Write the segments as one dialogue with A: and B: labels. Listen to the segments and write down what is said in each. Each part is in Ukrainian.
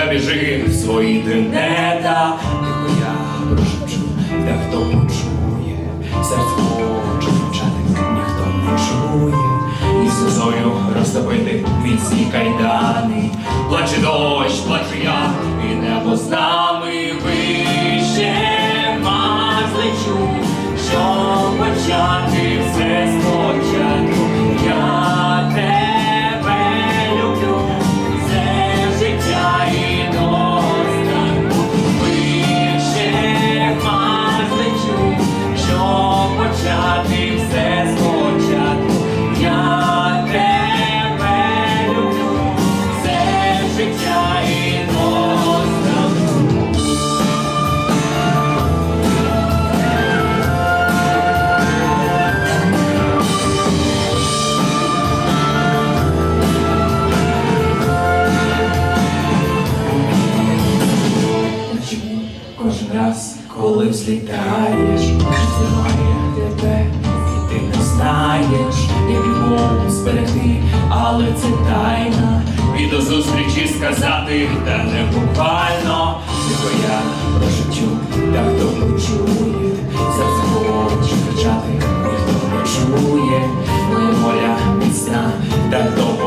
A: та біжи в свої тенета до зустрічі сказати, та не буквально, тихо я прошучу, та хто почує, серце хоче кричати, ніхто не чує, моє моря міцна, та хто.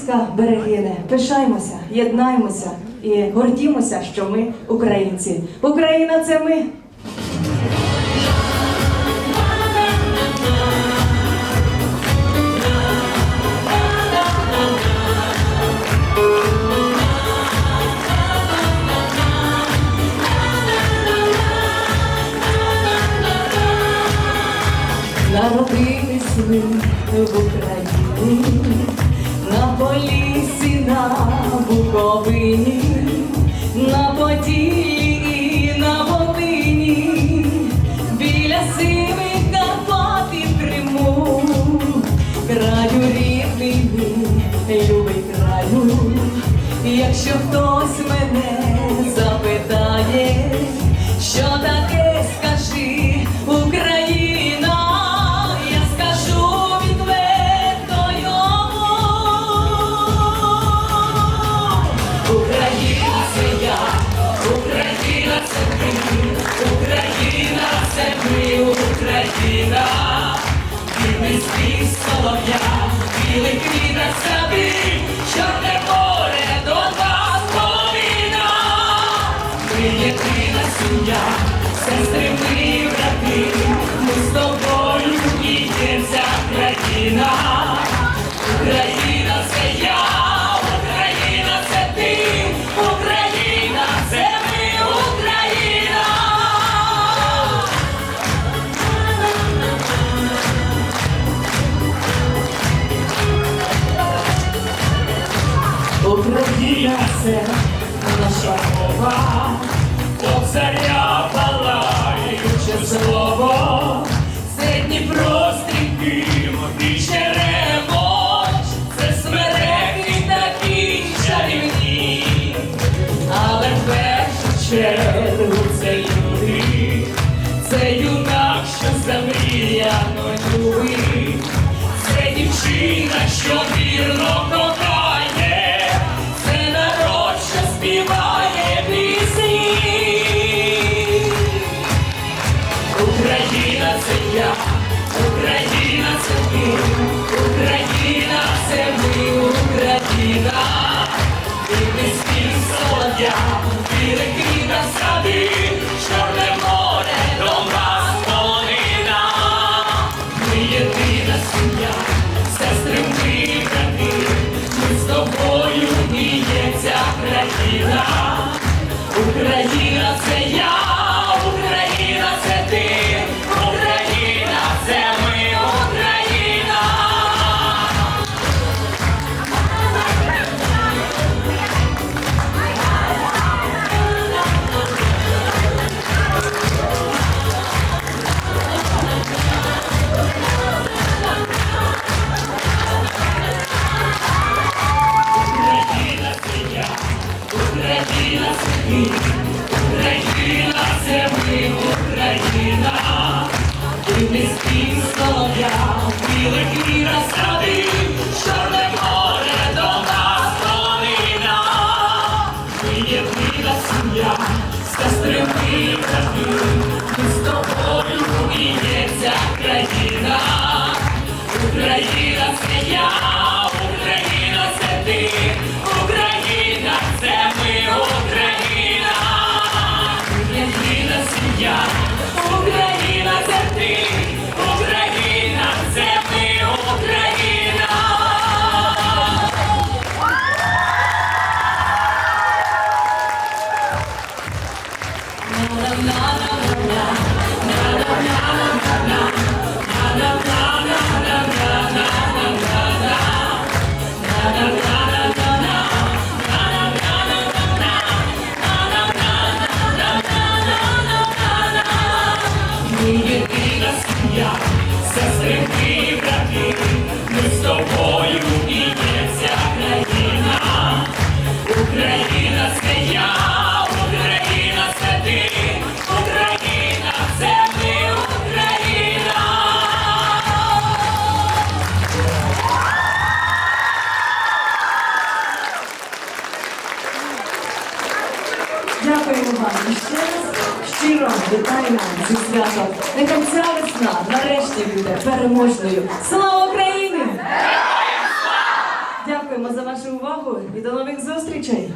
A: Київська берегине, пишаємося, єднаємося і гордімося, що
B: ми українці. Україна це
C: ми. Народились ми в Україні на полісі, на буковині, на події, на
A: Волині, біля сивих Карпат і Криму, краю рідний, мій, любий краю, якщо хтось мене. share. Україна, це я. стрілки ми з тобою уміється країна, Україна смія. я сестри. Вітаємо зі святом. Нехай ця весна нарешті буде переможною. Слава Україні! Дякуємо за вашу увагу і до нових зустрічей!